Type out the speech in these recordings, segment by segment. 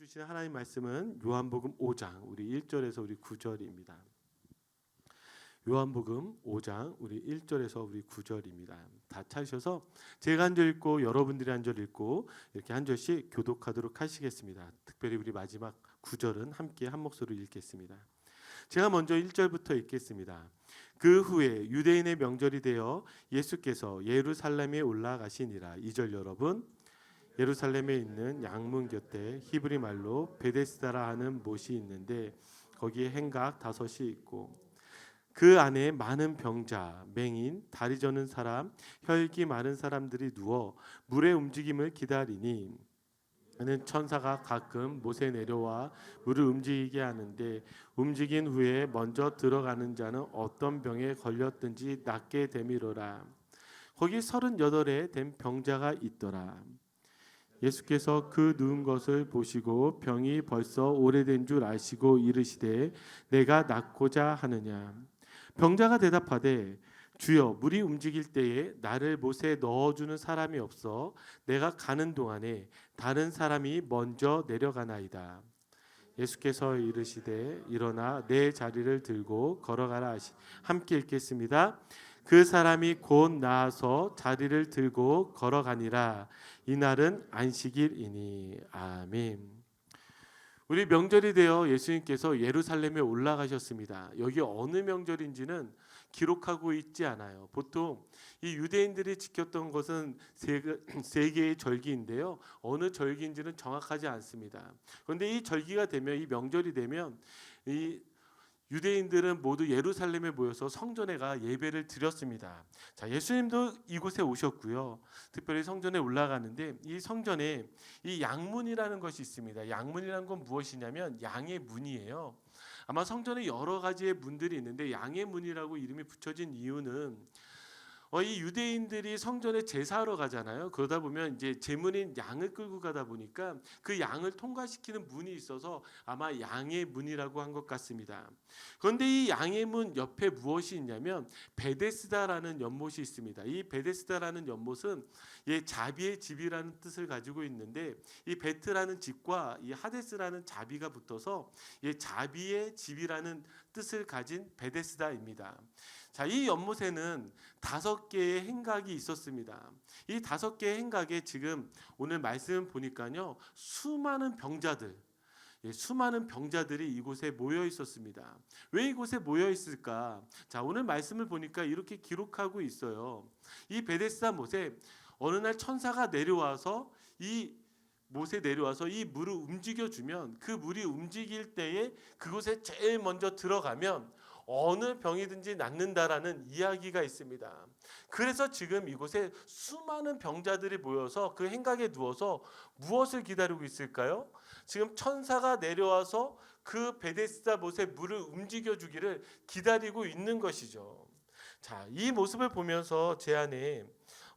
주신 하나님 말씀은 요한복음 5장 우리 1절에서 우리 9절입니다. 요한복음 5장 우리 1절에서 우리 9절입니다. 다 찾으셔서 제가 한 절 읽고 여러분들이 한 절 읽고 이렇게 한 절씩 교독하도록 하시겠습니다. 특별히 우리 마지막 9절은 함께 한 목소리로 읽겠습니다. 제가 먼저 1절부터 읽겠습니다. 그 후에 유대인의 명절이 되어 예수께서 예루살렘에 올라가시니라. 2절 여러분 예루살렘에 있는 양문 곁에 히브리 말로 베데스다라 하는 못이 있는데 거기에 행각 다섯이 있고 그 안에 많은 병자, 맹인, 다리 저는 사람, 혈기 많은 사람들이 누워 물의 움직임을 기다리니 는 천사가 가끔 못에 내려와 물을 움직이게 하는데 움직인 후에 먼저 들어가는 자는 어떤 병에 걸렸든지 낫게 되미로라. 거기 서른여덟에 된 병자가 있더라. 예수께서 그 누운 것을 보시고 병이 벌써 오래된 줄 아시고 이르시되 내가 낫고자 하느냐 병자가 대답하되 주여 물이 움직일 때에 나를 못에 넣어주는 사람이 없어 내가 가는 동안에 다른 사람이 먼저 내려가나이다. 예수께서 이르시되 일어나 내 자리를 들고 걸어가라 하시 함께 읽겠습니다. 그 사람이 곧 나아서 자리를 들고 걸어가니라 이날은 안식일이니 아멘. 우리 명절이 되어 예수님께서 예루살렘에 올라가셨습니다. 여기 어느 명절인지는 기록하고 있지 않아요. 보통 이 유대인들이 지켰던 것은 세, 세 개의 절기인데요. 어느 절기인지는 정확하지 않습니다. 그런데 이 절기가 되면 이 명절이 되면 이 유대인들은 모두 예루살렘에 모여서 성전에 가 예배를 드렸습니다. 자, 예수님도 이곳에 오셨고요. 특별히 성전에 올라가는데 이 성전에 이 양문이라는 것이 있습니다. 양문이라는 건 무엇이냐면 양의 문이에요. 아마 성전에 여러 가지의 문들이 있는데 양의 문이라고 이름이 붙여진 이유는 어, 이 유대인들이 성전에 제사하러 가잖아요. 그러다 보면 이제 제문인 양을 끌고 가다 보니까 그 양을 통과시키는 문이 있어서 아마 양의 문이라고 한 것 같습니다. 그런데 이 양의 문 옆에 무엇이 있냐면 베데스다라는 연못이 있습니다. 이 베데스다라는 연못은 예, 자비의 집이라는 뜻을 가지고 있는데 이 베트라는 집과 이 하데스라는 자비가 붙어서 예, 자비의 집이라는 뜻을 가진 베데스다입니다. 자, 이 연못에는 다섯 개의 행각이 있었습니다. 이 다섯 개의 행각에 지금 오늘 말씀 보니까요, 수많은 병자들, 예, 수많은 병자들이 이곳에 모여 있었습니다. 왜 이곳에 모여 있을까? 자, 오늘 말씀을 보니까 이렇게 기록하고 있어요. 이 베데스다 못에 어느 날 천사가 내려와서 이 못에 내려와서 이 물을 움직여 주면 그 물이 움직일 때에 그곳에 제일 먼저 들어가면 어느 병이든지 낫는다라는 이야기가 있습니다. 그래서 지금 이곳에 수많은 병자들이 모여서 그 행각에 누워서 무엇을 기다리고 있을까요? 지금 천사가 내려와서 그 베데스다 못에 물을 움직여 주기를 기다리고 있는 것이죠. 자, 이 모습을 보면서 제 안에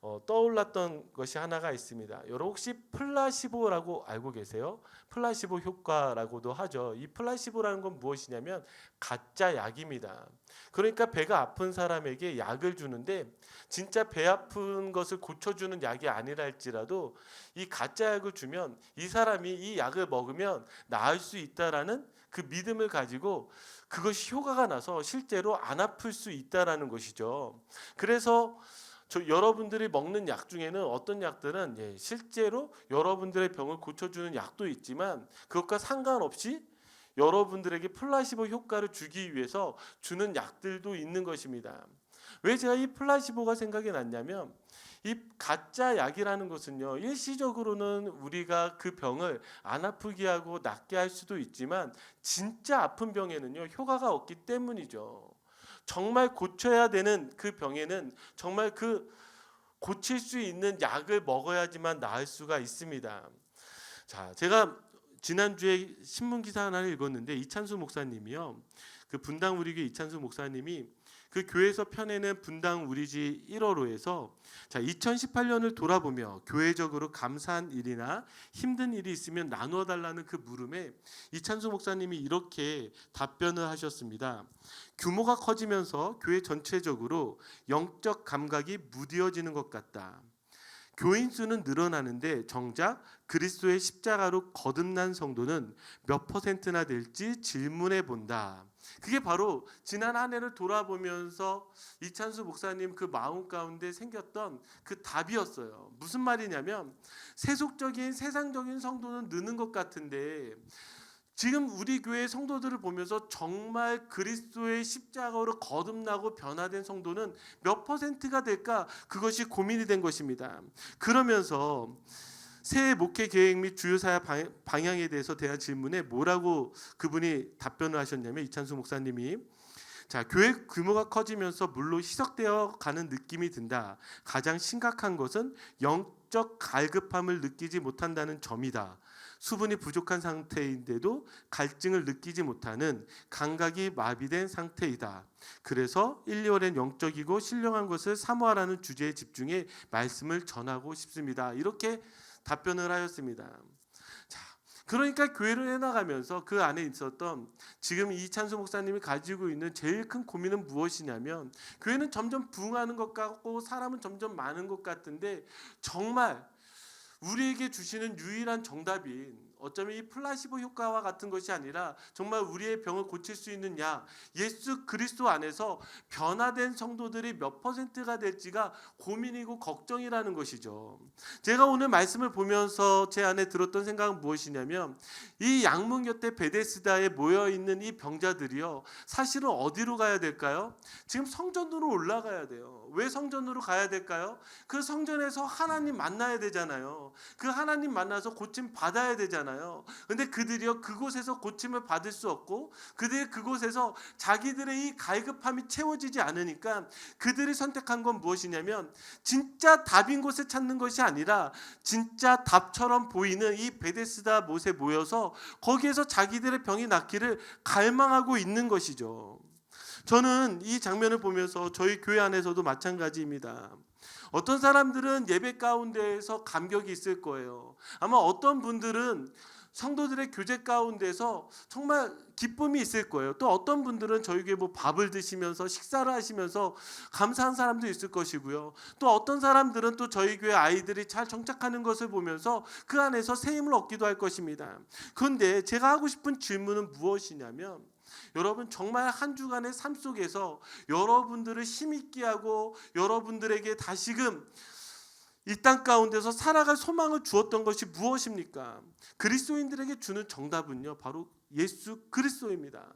어, 떠올랐던 것이 하나가 있습니다. 여러분 혹시 플라시보라고 알고 계세요? 플라시보 효과라고도 하죠. 이 플라시보라는 건 무엇이냐면 가짜 약입니다. 그러니까 배가 아픈 사람에게 약을 주는데 진짜 배 아픈 것을 고쳐주는 약이 아니라 할지라도 이 가짜 약을 주면 이 사람이 이 약을 먹으면 나을 수 있다라는 그 믿음을 가지고 그것이 효과가 나서 실제로 안 아플 수 있다라는 것이죠. 그래서 저 여러분들이 먹는 약 중에는 어떤 약들은 예, 실제로 여러분들의 병을 고쳐주는 약도 있지만 그것과 상관없이 여러분들에게 플라시보 효과를 주기 위해서 주는 약들도 있는 것입니다. 왜 제가 이 플라시보가 생각이 났냐면 이 가짜 약이라는 것은요 일시적으로는 우리가 그 병을 안 아프게 하고 낫게 할 수도 있지만 진짜 아픈 병에는요 효과가 없기 때문이죠. 정말 고쳐야 되는 그 병에는 정말 그 고칠 수 있는 약을 먹어야지만 나을 수가 있습니다. 자, 제가 지난주에 신문 기사 하나를 읽었는데 이찬수 목사님이요. 그 분당 우리교회 이찬수 목사님이 그 교회에서 펴내는 분당 우리지 1호로에서 자 2018년을 돌아보며 교회적으로 감사한 일이나 힘든 일이 있으면 나누어 달라는 그 물음에 이찬수 목사님이 이렇게 답변을 하셨습니다. 규모가 커지면서 교회 전체적으로 영적 감각이 무뎌지는 것 같다. 교인 수는 늘어나는데 정작 그리스도의 십자가로 거듭난 성도는 몇 퍼센트나 될지 질문해 본다. 그게 바로 지난 한 해를 돌아보면서 이찬수 목사님 그 마음 가운데 생겼던 그 답이었어요. 무슨 말이냐면 세속적인 세상적인 성도는 느는 것 같은데 지금 우리 교회 성도들을 보면서 정말 그리스도의 십자가로 거듭나고 변화된 성도는 몇 퍼센트가 될까 그것이 고민이 된 것입니다. 그러면서 새해 목회 계획 및 주요 방- 방향에 대해서 대한 질문에 뭐라고 그분이 답변을 하셨냐면 이찬수 목사님이 자 교회 규모가 커지면서 물로 희석되어 가는 느낌이 든다. 가장 심각한 것은 영적 갈급함을 느끼지 못한다는 점이다. 수분이 부족한 상태인데도 갈증을 느끼지 못하는 감각이 마비된 상태이다. 그래서 1, 2월엔 영적이고 신령한 것을 사모하라는 주제에 집중해 말씀을 전하고 싶습니다. 이렇게 답변을 하였습니다. 자, 그러니까 교회를 해나가면서 그 안에 있었던 지금 이찬수 목사님이 가지고 있는 제일 큰 고민은 무엇이냐면 교회는 점점 부흥하는 것 같고 사람은 점점 많은 것 같은데 정말 우리에게 주시는 유일한 정답인 어쩌면 이 플라시보 효과와 같은 것이 아니라 정말 우리의 병을 고칠 수 있는 약 예수 그리스도 안에서 변화된 성도들이 몇 퍼센트가 될지가 고민이고 걱정이라는 것이죠. 제가 오늘 말씀을 보면서 제 안에 들었던 생각은 무엇이냐면 이 양문 곁에 베데스다에 모여 있는 이 병자들이요 사실은 어디로 가야 될까요? 지금 성전으로 올라가야 돼요. 왜 성전으로 가야 될까요? 그 성전에서 하나님 만나야 되잖아요. 그 하나님 만나서 고침 받아야 되잖아요. 근데 그들이요 그곳에서 고침을 받을 수 없고 그들이 그곳에서 자기들의 이 갈급함이 채워지지 않으니까 그들이 선택한 건 무엇이냐면 진짜 답인 곳을 찾는 것이 아니라 진짜 답처럼 보이는 이 베데스다 못에 모여서 거기에서 자기들의 병이 낫기를 갈망하고 있는 것이죠. 저는 이 장면을 보면서 저희 교회 안에서도 마찬가지입니다. 어떤 사람들은 예배 가운데에서 감격이 있을 거예요. 아마 어떤 분들은 성도들의 교제 가운데서 정말 기쁨이 있을 거예요. 또 어떤 분들은 저희 교회 뭐 밥을 드시면서 식사를 하시면서 감사한 사람도 있을 것이고요. 또 어떤 사람들은 또 저희 교회 아이들이 잘 정착하는 것을 보면서 그 안에서 새 힘을 얻기도 할 것입니다. 그런데 제가 하고 싶은 질문은 무엇이냐면 여러분 정말 한 주간의 삶 속에서 여러분들을 힘있게 하고 여러분들에게 다시금 이 땅 가운데서 살아갈 소망을 주었던 것이 무엇입니까? 그리스도인들에게 주는 정답은요. 바로 예수 그리스도입니다.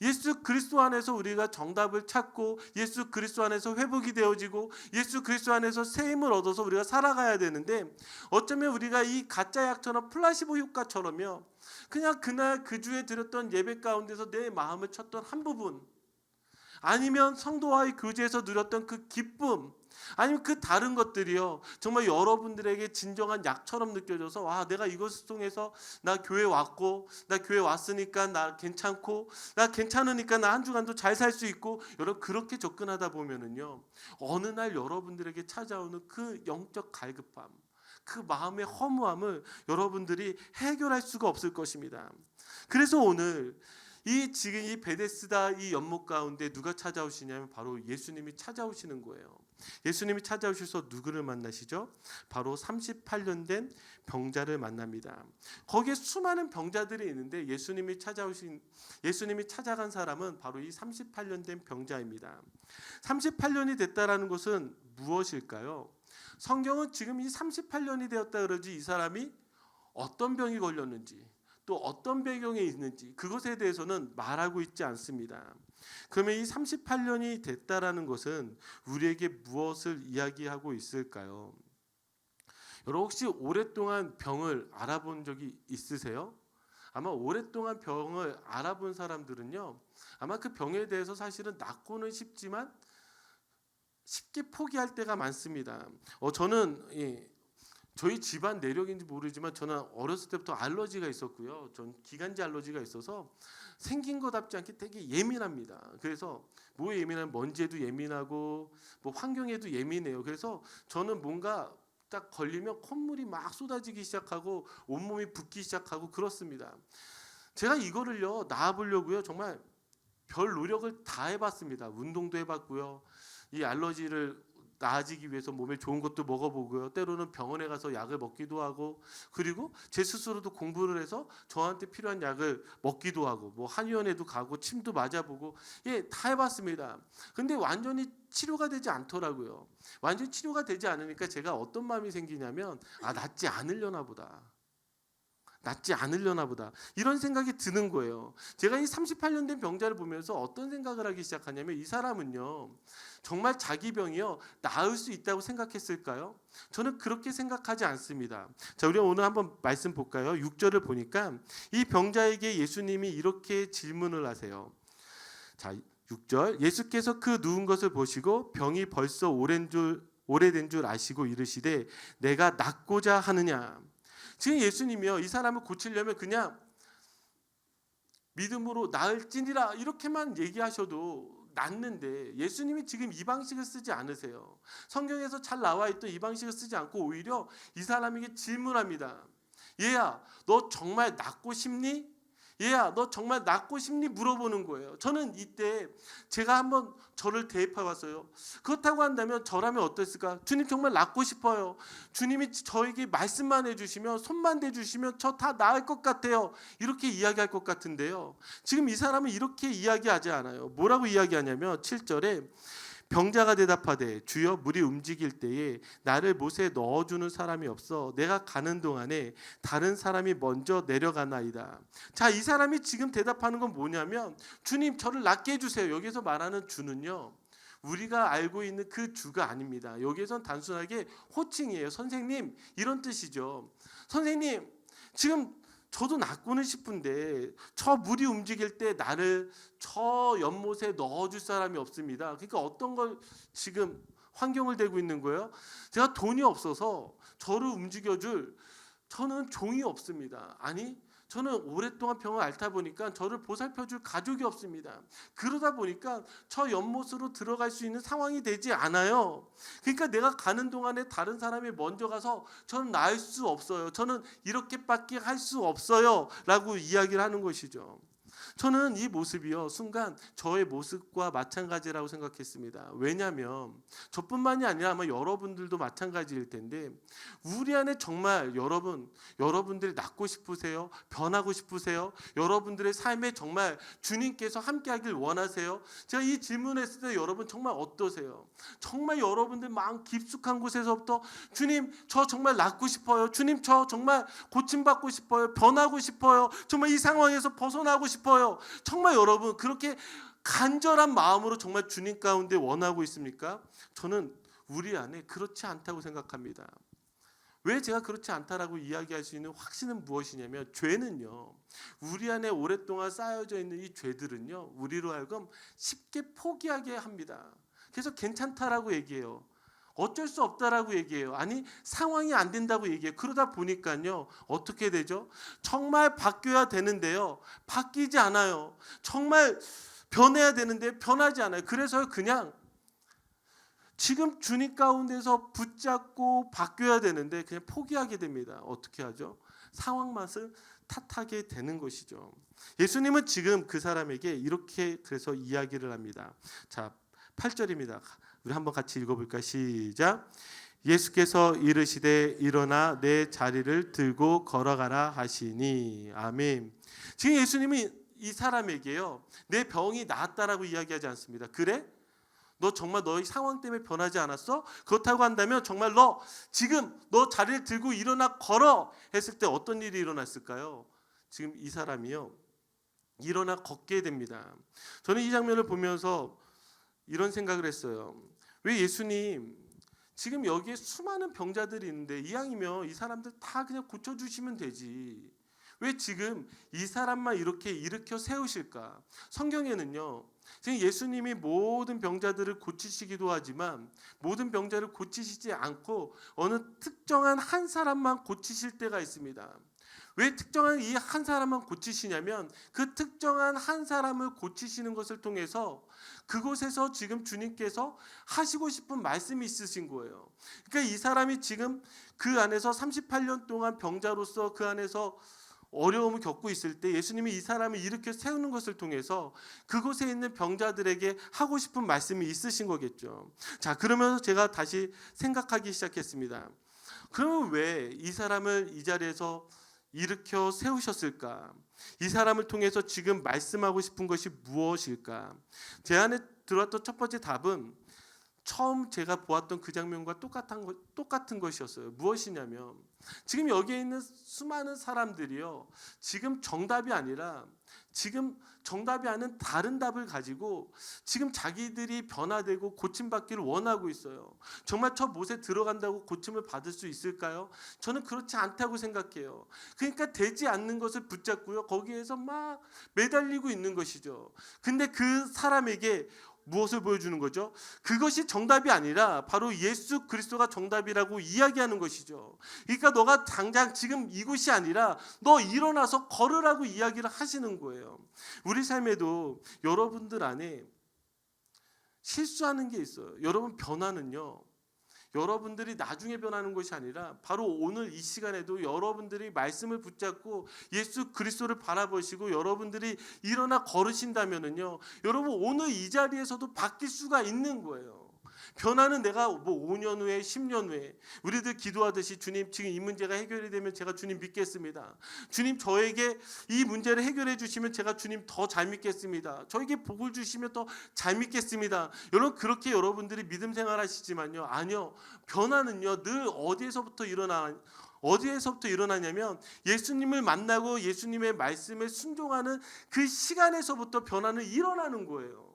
예수 그리스도 안에서 우리가 정답을 찾고 예수 그리스도 안에서 회복이 되어지고 예수 그리스도 안에서 새 힘을 얻어서 우리가 살아가야 되는데 어쩌면 우리가 이 가짜 약처럼 플라시보 효과처럼요. 그냥 그날 그 주에 드렸던 예배 가운데서 내 마음을 쳤던 한 부분 아니면 성도와의 교제에서 누렸던 그 기쁨 아니면 그 다른 것들이요 정말 여러분들에게 진정한 약처럼 느껴져서 와 내가 이것을 통해서 나 교회 왔고 나 교회 왔으니까 나 괜찮고 나 괜찮으니까 나 한 주간도 잘 살 수 있고 여러분 그렇게 접근하다 보면은요 어느 날 여러분들에게 찾아오는 그 영적 갈급함 그 마음의 허무함을 여러분들이 해결할 수가 없을 것입니다. 그래서 오늘 이 지금 이 베데스다 이 연못 가운데 누가 찾아오시냐면 바로 예수님이 찾아오시는 거예요. 예수님이 찾아오셔서 누구를 만나시죠? 바로 38년 된 병자를 만납니다. 거기에 수많은 병자들이 있는데 예수님이 찾아오신 예수님이 찾아간 사람은 바로 이 38년 된 병자입니다. 38년이 됐다라는 것은 무엇일까요? 성경은 지금 이 38년이 되었다 그러지 이 사람이 어떤 병이 걸렸는지 또 어떤 배경에 있는지 그것에 대해서는 말하고 있지 않습니다. 그러면 이 38년이 됐다라는 것은 우리에게 무엇을 이야기하고 있을까요? 여러분 혹시 오랫동안 병을 알아본 적이 있으세요? 아마 오랫동안 병을 알아본 사람들은요. 아마 그 병에 대해서 사실은 낫고는 싶지만 쉽게 포기할 때가 많습니다. 어, 저는 예, 저희 집안 내력인지 모르지만 저는 어렸을 때부터 알러지가 있었고요. 전 기관지 알러지가 있어서 생긴 것답지 않게 되게 예민합니다. 그래서 뭐에 예민하면 먼지에도 예민하고 뭐 환경에도 예민해요. 그래서 저는 뭔가 딱 걸리면 콧물이 막 쏟아지기 시작하고 온몸이 붓기 시작하고 그렇습니다. 제가 이거를요 나아보려고요 정말 별 노력을 다 해봤습니다. 운동도 해봤고요. 이 알러지를 나아지기 위해서 몸에 좋은 것도 먹어보고요. 때로는 병원에 가서 약을 먹기도 하고 그리고 제 스스로도 공부를 해서 저한테 필요한 약을 먹기도 하고 뭐 한의원에도 가고 침도 맞아보고 예, 다 해봤습니다. 근데 완전히 치료가 되지 않더라고요. 완전히 치료가 되지 않으니까 제가 어떤 마음이 생기냐면 아 낫지 않으려나 보다. 낫지 않으려나 보다. 이런 생각이 드는 거예요. 제가 이 38년 된 병자를 보면서 어떤 생각을 하기 시작하냐면 이 사람은요. 정말 자기 병이요. 나을 수 있다고 생각했을까요? 저는 그렇게 생각하지 않습니다. 자, 우리 오늘 한번 말씀 볼까요? 6절을 보니까 이 병자에게 예수님이 이렇게 질문을 하세요. 자, 6절. 예수께서 그 누운 것을 보시고 병이 벌써 오랜 줄 오래된 줄 아시고 이르시되 내가 낫고자 하느냐. 지금 예수님이요 이 사람을 고치려면 그냥 믿음으로 나을지니라 이렇게만 얘기하셔도 낫는데 예수님이 지금 이 방식을 쓰지 않으세요. 성경에서 잘 나와 있던 이 방식을 쓰지 않고 오히려 이 사람에게 질문합니다. 얘야, 너 정말 낫고 싶니? 얘야, 너 정말 낫고 싶니? 물어보는 거예요. 저는 이때 제가 한번 저를 대입해 봤어요. 그렇다고 한다면 저라면 어땠을까? 주님 정말 낫고 싶어요. 주님이 저에게 말씀만 해주시면 손만 대주시면 저 다 나을 것 같아요. 이렇게 이야기할 것 같은데요. 지금 이 사람은 이렇게 이야기하지 않아요. 뭐라고 이야기하냐면 7절에 병자가 대답하되 주여 물이 움직일 때에 나를 못에 넣어주는 사람이 없어 내가 가는 동안에 다른 사람이 먼저 내려가나이다. 자, 이 사람이 지금 대답하는 건 뭐냐면 주님 저를 낫게 해주세요. 여기서 말하는 주는요. 우리가 알고 있는 그 주가 아닙니다. 여기선 단순하게 호칭이에요. 선생님 이런 뜻이죠. 선생님 지금 저도 낫고는 싶은데 저 물이 움직일 때 나를 저 연못에 넣어줄 사람이 없습니다. 그러니까 어떤 걸 지금 환경을 대고 있는 거예요? 제가 돈이 없어서 저를 움직여줄 저는 종이 없습니다. 아니 저는 오랫동안 병을 앓다 보니까 저를 보살펴줄 가족이 없습니다. 그러다 보니까 저 연못으로 들어갈 수 있는 상황이 되지 않아요. 그러니까 내가 가는 동안에 다른 사람이 먼저 가서 저는 나을 수 없어요. 저는 이렇게밖에 할 수 없어요. 라고 이야기를 하는 것이죠. 저는 이 모습이요 순간 저의 모습과 마찬가지라고 생각했습니다. 왜냐하면 저뿐만이 아니라 아마 여러분들도 마찬가지일 텐데 우리 안에 정말 여러분 여러분들이 낫고 싶으세요? 변하고 싶으세요? 여러분들의 삶에 정말 주님께서 함께하길 원하세요? 제가 이 질문했을 때 여러분 정말 어떠세요? 정말 여러분들 마음 깊숙한 곳에서부터 주님 저 정말 낫고 싶어요. 주님 저 정말 고침받고 싶어요. 변하고 싶어요. 정말 이 상황에서 벗어나고 싶어 요. 정말 여러분 그렇게 간절한 마음으로 정말 주님 가운데 원하고 있습니까? 저는 우리 안에 그렇지 않다고 생각합니다. 왜 제가 그렇지 않다라고 이야기할 수 있는 확신은 무엇이냐면 죄는요. 우리 안에 오랫동안 쌓여져 있는 이 죄들은요. 우리로 하여금 쉽게 포기하게 합니다. 그래서 괜찮다라고 얘기해요. 어쩔 수 없다라고 얘기해요. 아니 상황이 안 된다고 얘기해요. 그러다 보니까요 어떻게 되죠? 정말 바뀌어야 되는데요 바뀌지 않아요. 정말 변해야 되는데 변하지 않아요. 그래서 그냥 지금 주님 가운데서 붙잡고 바뀌어야 되는데 그냥 포기하게 됩니다. 어떻게 하죠? 상황 맛을 탓하게 되는 것이죠. 예수님은 지금 그 사람에게 이렇게 그래서 이야기를 합니다. 자, 8절입니다. 우리 한번 같이 읽어볼까? 시작. 예수께서 이르시되 일어나 내 자리를 들고 걸어가라 하시니 아멘. 지금 예수님이 이 사람에게요 내 병이 나았다라고 이야기하지 않습니다. 그래? 너 정말 너의 상황 때문에 변하지 않았어? 그렇다고 한다면 정말 너 지금 너 자리를 들고 일어나 걸어 했을 때 어떤 일이 일어났을까요? 지금 이 사람이요 일어나 걷게 됩니다. 저는 이 장면을 보면서 이런 생각을 했어요. 왜 예수님 지금 여기에 수많은 병자들이 있는데 이왕이면 이 사람들 다 그냥 고쳐 주시면 되지. 왜 지금 이 사람만 이렇게 일으켜 세우실까? 성경에는요. 지금 예수님이 모든 병자들을 고치시기도 하지만 모든 병자를 고치시지 않고 어느 특정한 한 사람만 고치실 때가 있습니다. 왜 특정한 이 한 사람만 고치시냐면 그 특정한 한 사람을 고치시는 것을 통해서 그곳에서 지금 주님께서 하시고 싶은 말씀이 있으신 거예요. 그러니까 이 사람이 지금 그 안에서 38년 동안 병자로서 그 안에서 어려움을 겪고 있을 때 예수님이 이 사람을 일으켜 세우는 것을 통해서 그곳에 있는 병자들에게 하고 싶은 말씀이 있으신 거겠죠. 자, 그러면서 제가 다시 생각하기 시작했습니다. 그러면 왜 이 사람을 이 자리에서 일으켜 세우셨을까? 이 사람을 통해서 지금 말씀하고 싶은 것이 무엇일까? 제 안에 들어왔던 첫 번째 답은 처음 제가 보았던 그 장면과 똑같은 것, 똑같은 것이었어요. 무엇이냐면 지금 여기에 있는 수많은 사람들이요. 지금 정답이 아니라 지금 정답이 아닌 다른 답을 가지고 지금 자기들이 변화되고 고침받기를 원하고 있어요. 정말 저 못에 들어간다고 고침을 받을 수 있을까요? 저는 그렇지 않다고 생각해요. 그러니까 되지 않는 것을 붙잡고요. 거기에서 막 매달리고 있는 것이죠. 근데 그 사람에게 무엇을 보여주는 거죠? 그것이 정답이 아니라 바로 예수 그리스도가 정답이라고 이야기하는 것이죠. 그러니까 너가 당장 지금 이곳이 아니라 너 일어나서 걸으라고 이야기를 하시는 거예요. 우리 삶에도 여러분들 안에 실수하는 게 있어요. 여러분 변화는요. 여러분들이 나중에 변하는 것이 아니라 바로 오늘 이 시간에도 여러분들이 말씀을 붙잡고 예수 그리스도를 바라보시고 여러분들이 일어나 걸으신다면은요. 여러분 오늘 이 자리에서도 바뀔 수가 있는 거예요. 변화는 내가 뭐 5년 후에 10년 후에 우리들 기도하듯이 주님 지금 이 문제가 해결이 되면 제가 주님 믿겠습니다. 주님 저에게 이 문제를 해결해 주시면 제가 주님 더 잘 믿겠습니다. 저에게 복을 주시면 더 잘 믿겠습니다. 여러분 그렇게 여러분들이 믿음 생활하시지만요. 아니요. 변화는요. 늘 어디에서부터 일어나 어디에서부터 일어나냐면 예수님을 만나고 예수님의 말씀에 순종하는 그 시간에서부터 변화는 일어나는 거예요.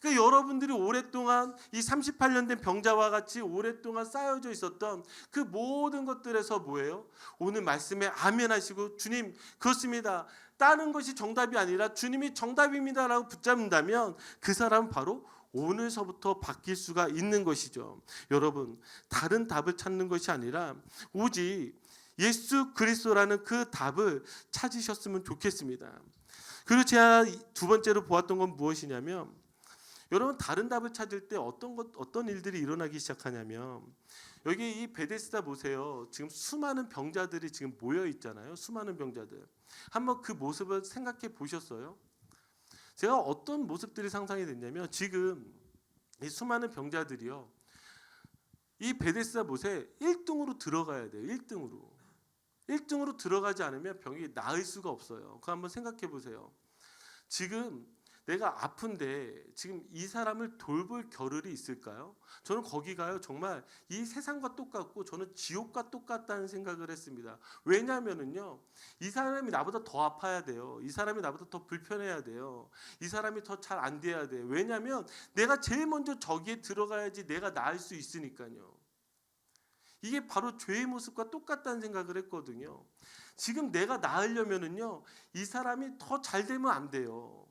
그러니까 여러분들이 오랫동안 이 38년 된 병자와 같이 오랫동안 쌓여져 있었던 그 모든 것들에서 뭐예요? 오늘 말씀에 아멘 하시고 주님 그렇습니다. 따는 것이 정답이 아니라 주님이 정답입니다라고 붙잡는다면 그 사람은 바로 오늘서부터 바뀔 수가 있는 것이죠. 여러분, 다른 답을 찾는 것이 아니라 오직 예수 그리스도라는 그 답을 찾으셨으면 좋겠습니다. 그리고 제가 두 번째로 보았던 건 무엇이냐면 여러분 다른 답을 찾을 때 어떤 것 어떤 일들이 일어나기 시작하냐면 여기 이 베데스다 보세요. 지금 수많은 병자들이 지금 모여 있잖아요. 수많은 병자들. 한번 그 모습을 생각해 보셨어요? 제가 어떤 모습들이 상상이 됐냐면 지금 이 수많은 병자들이요. 이 베데스다 못에 1등으로 들어가야 돼요. 1등으로. 1등으로 들어가지 않으면 병이 나을 수가 없어요. 그 한번 생각해 보세요. 지금 내가 아픈데 지금 이 사람을 돌볼 겨를이 있을까요? 저는 거기 가요. 정말 이 세상과 똑같고 저는 지옥과 똑같다는 생각을 했습니다. 왜냐하면은요, 이 사람이 나보다 더 아파야 돼요. 이 사람이 나보다 더 불편해야 돼요. 이 사람이 더 잘 안 돼야 돼요. 왜냐하면 내가 제일 먼저 저기에 들어가야지 내가 나을 수 있으니까요. 이게 바로 죄의 모습과 똑같다는 생각을 했거든요. 지금 내가 나으려면은요, 이 사람이 더 잘 되면 안 돼요.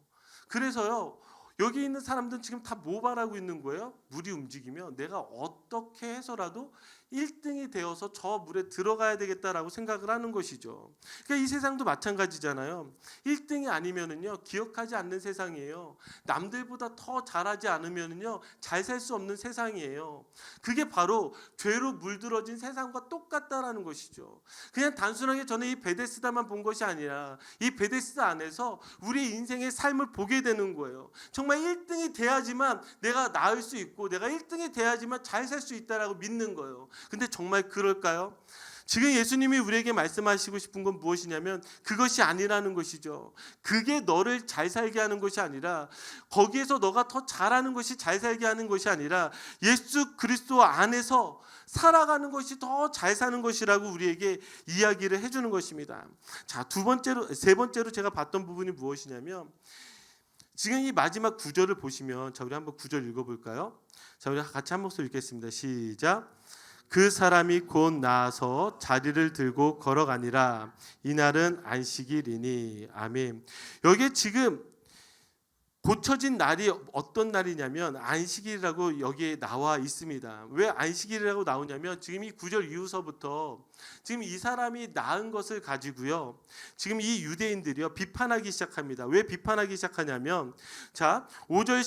그래서요. 여기 있는 사람들은 지금 다 모발하고 있는 거예요. 물이 움직이면 내가 어떻게 해서라도 1등이 되어서 저 물에 들어가야 되겠다라고 생각을 하는 것이죠. 그러니까 이 세상도 마찬가지잖아요. 1등이 아니면은요 기억하지 않는 세상이에요. 남들보다 더 잘하지 않으면은요 잘 살 수 없는 세상이에요. 그게 바로 죄로 물들어진 세상과 똑같다라는 것이죠. 그냥 단순하게 저는 이 베데스다만 본 것이 아니라 이 베데스다 안에서 우리 인생의 삶을 보게 되는 거예요. 정말 1등이 돼야지만 내가 나을 수 있고 내가 1등이 돼야지만 잘 살 수 있다라고 믿는 거예요. 근데 정말 그럴까요? 지금 예수님이 우리에게 말씀하시고 싶은 건 무엇이냐면 그것이 아니라는 것이죠. 그게 너를 잘 살게 하는 것이 아니라 거기에서 너가 더 잘하는 것이 잘 살게 하는 것이 아니라 예수 그리스도 안에서 살아가는 것이 더 잘 사는 것이라고 우리에게 이야기를 해주는 것입니다. 자, 두 번째로, 세 번째로 제가 봤던 부분이 무엇이냐면 지금 이 마지막 구절을 보시면 자, 우리 한번 구절 읽어볼까요? 자, 우리 같이 한 목소리 읽겠습니다. 시작. 그 사람이 곧 나아서 자리를 들고 걸어가니라 이날은 안식일이니 아멘. 여기에 지금 고쳐진 날이 어떤 날이냐면 안식일이라고 여기에 나와 있습니다. 왜 안식일이라고 나오냐면 지금 이 구절 이후서부터 지금 이 사람이 낳은 것을 가지고요. 지금 이 유대인들이요 비판하기 시작합니다. 왜 비판하기 시작하냐면 자 5절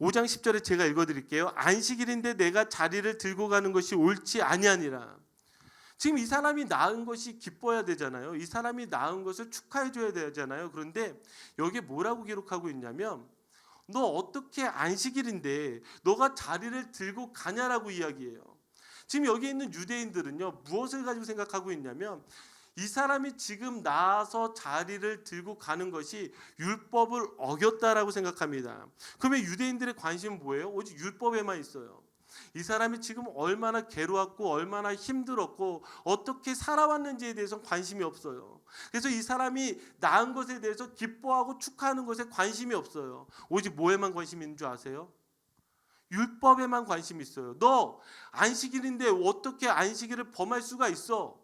5장 10절에 제가 읽어 드릴게요. 안식일인데 내가 자리를 들고 가는 것이 옳지 아니하니라. 지금 이 사람이 낳은 것이 기뻐야 되잖아요. 이 사람이 낳은 것을 축하해 줘야 되잖아요. 그런데 여기에 뭐라고 기록하고 있냐면 너 어떻게 안식일인데 너가 자리를 들고 가냐라고 이야기해요. 지금 여기 있는 유대인들은요 무엇을 가지고 생각하고 있냐면 이 사람이 지금 나와서 자리를 들고 가는 것이 율법을 어겼다라고 생각합니다. 그러면 유대인들의 관심은 뭐예요? 오직 율법에만 있어요. 이 사람이 지금 얼마나 괴로웠고 얼마나 힘들었고 어떻게 살아왔는지에 대해서 관심이 없어요. 그래서 이 사람이 낳은 것에 대해서 기뻐하고 축하하는 것에 관심이 없어요. 오직 뭐에만 관심이 있는 줄 아세요? 율법에만 관심이 있어요. 너 안식일인데 어떻게 안식일을 범할 수가 있어?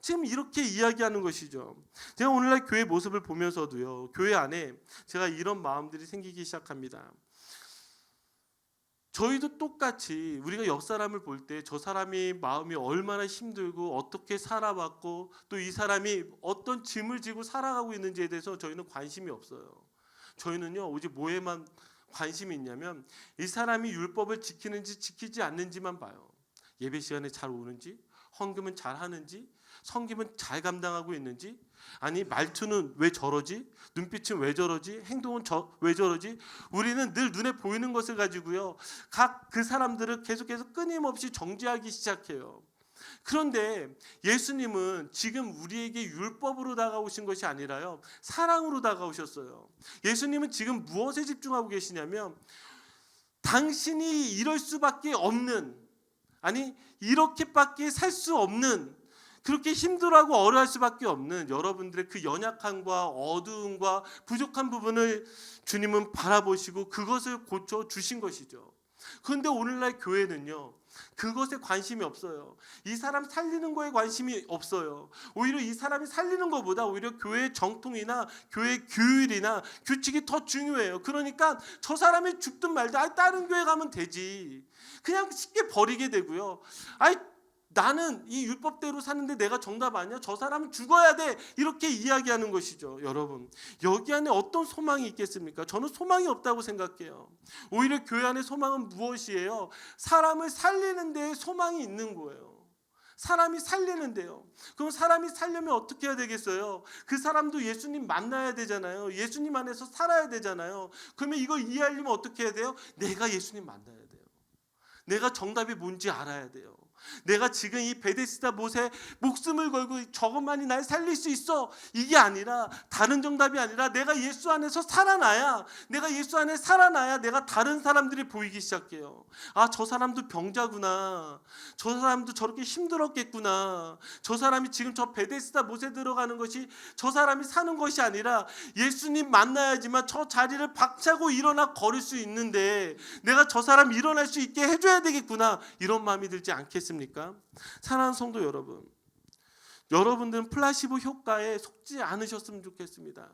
지금 이렇게 이야기하는 것이죠. 제가 오늘날 교회 모습을 보면서도요. 교회 안에 제가 이런 마음들이 생기기 시작합니다. 저희도 똑같이 우리가 옆 사람을 볼 때 저 사람이 마음이 얼마나 힘들고 어떻게 살아왔고 또 이 사람이 어떤 짐을 지고 살아가고 있는지에 대해서 저희는 관심이 없어요. 저희는요 오직 뭐에만 관심이 있냐면 이 사람이 율법을 지키는지 지키지 않는지만 봐요. 예배 시간에 잘 오는지, 헌금은 잘 하는지, 성김은 잘 감당하고 있는지, 아니 말투는 왜 저러지? 눈빛은 왜 저러지? 행동은 저, 왜 저러지? 우리는 늘 눈에 보이는 것을 가지고요. 각 그 사람들을 계속해서 끊임없이 정죄하기 시작해요. 그런데 예수님은 지금 우리에게 율법으로 다가오신 것이 아니라요. 사랑으로 다가오셨어요. 예수님은 지금 무엇에 집중하고 계시냐면 당신이 이럴 수밖에 없는 아니 이렇게밖에 살 수 없는 그렇게 힘들어하고 어려할 수밖에 없는 여러분들의 그 연약함과 어두움과 부족한 부분을 주님은 바라보시고 그것을 고쳐 주신 것이죠. 그런데 오늘날 교회는요. 그것에 관심이 없어요. 이 사람 살리는 거에 관심이 없어요. 오히려 이 사람이 살리는 것보다 오히려 교회 정통이나 교회 규율이나 규칙이 더 중요해요. 그러니까 저 사람이 죽든 말든 아 다른 교회 가면 되지. 그냥 쉽게 버리게 되고요. 아이 나는 이 율법대로 사는데 내가 정답 아니야? 저 사람은 죽어야 돼. 이렇게 이야기하는 것이죠, 여러분. 여기 안에 어떤 소망이 있겠습니까? 저는 소망이 없다고 생각해요. 오히려 교회 안에 소망은 무엇이에요? 사람을 살리는 데에 소망이 있는 거예요. 사람이 살리는데요. 그럼 사람이 살려면 어떻게 해야 되겠어요? 그 사람도 예수님 만나야 되잖아요. 예수님 안에서 살아야 되잖아요. 그러면 이걸 이해하려면 어떻게 해야 돼요? 내가 예수님 만나야 돼요. 내가 정답이 뭔지 알아야 돼요. 내가 지금 이 베데스다 못에 목숨을 걸고 저것만이 날 살릴 수 있어. 이게 아니라 다른 정답이 아니라 내가 예수 안에서 살아나야 내가 예수 안에 살아나야 내가 다른 사람들이 보이기 시작해요. 아 저 사람도 병자구나. 저 사람도 저렇게 힘들었겠구나. 저 사람이 지금 저 베데스다 못에 들어가는 것이 저 사람이 사는 것이 아니라 예수님 만나야지만 저 자리를 박차고 일어나 걸을 수 있는데 내가 저 사람 일어날 수 있게 해줘야 되겠구나. 이런 마음이 들지 않겠습니 까? 않습니까? 사랑하는 성도 여러분, 여러분들은 플라시보 효과에 속지 않으셨으면 좋겠습니다.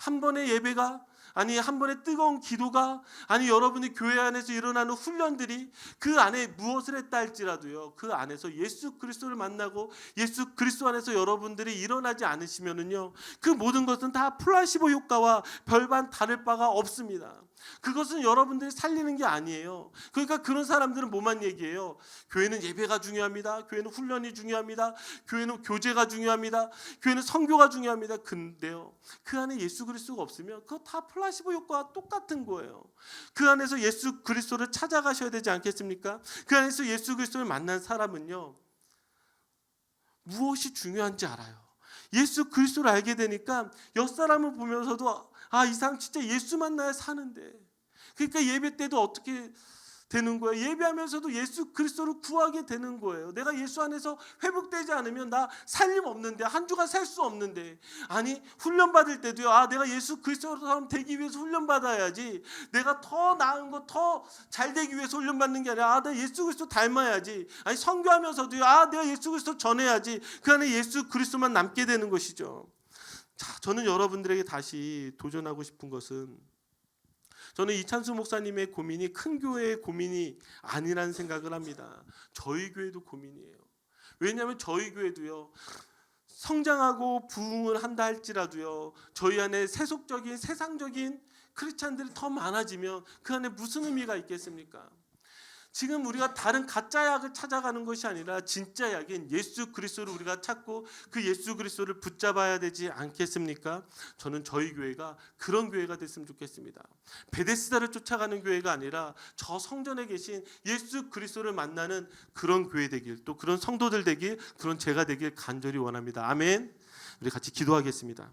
한 번의 예배가 아니 한 번의 뜨거운 기도가 아니 여러분이 교회 안에서 일어나는 훈련들이 그 안에 무엇을 했다 할지라도요 그 안에서 예수 그리스도를 만나고 예수 그리스도 안에서 여러분들이 일어나지 않으시면은요 그 모든 것은 다 플라시보 효과와 별반 다를 바가 없습니다. 그것은 여러분들이 살리는 게 아니에요. 그러니까 그런 사람들은 뭐만 얘기해요? 교회는 예배가 중요합니다. 교회는 훈련이 중요합니다. 교회는 교제가 중요합니다. 교회는 성교가 중요합니다. 근데요, 그 안에 예수 그리스도가 없으면 그거 다 플라 시보 효과와 똑같은 거예요. 그 안에서 예수 그리스도를 찾아가셔야 되지 않겠습니까? 그 안에서 예수 그리스도를 만난 사람은요, 무엇이 중요한지 알아요. 예수 그리스도를 알게 되니까 옆 사람을 보면서도 아, 이 사람 진짜 예수 만나야 사는데. 그러니까 예배 때도 어떻게 되는 거예요. 예배하면서도 예수 그리스도를 구하게 되는 거예요. 내가 예수 안에서 회복되지 않으면 나 살림 없는데 한 주간 살수 없는데 아니 훈련 받을 때도요. 아 내가 예수 그리스도처럼 되기 위해서 훈련 받아야지. 내가 더 나은 거 더 잘 되기 위해서 훈련 받는 게 아니라 아나 예수 그리스도 닮아야지. 아니 선교하면서도요. 아 내가 예수 그리스도 전해야지. 그 안에 예수 그리스도만 남게 되는 것이죠. 자, 저는 여러분들에게 다시 도전하고 싶은 것은 저는 이찬수 목사님의 고민이 큰 교회의 고민이 아니라는 생각을 합니다. 저희 교회도 고민이에요. 왜냐하면 저희 교회도요. 성장하고 부흥을 한다 할지라도요. 저희 안에 세속적인 세상적인 크리스찬들이 더 많아지면 그 안에 무슨 의미가 있겠습니까? 지금 우리가 다른 가짜 약을 찾아가는 것이 아니라 진짜 약인 예수 그리스도를 우리가 찾고 그 예수 그리스도를 붙잡아야 되지 않겠습니까? 저는 저희 교회가 그런 교회가 됐으면 좋겠습니다. 베데스다를 쫓아가는 교회가 아니라 저 성전에 계신 예수 그리스도를 만나는 그런 교회 되길 또 그런 성도들 되길 그런 제가 되길 간절히 원합니다. 아멘. 우리 같이 기도하겠습니다.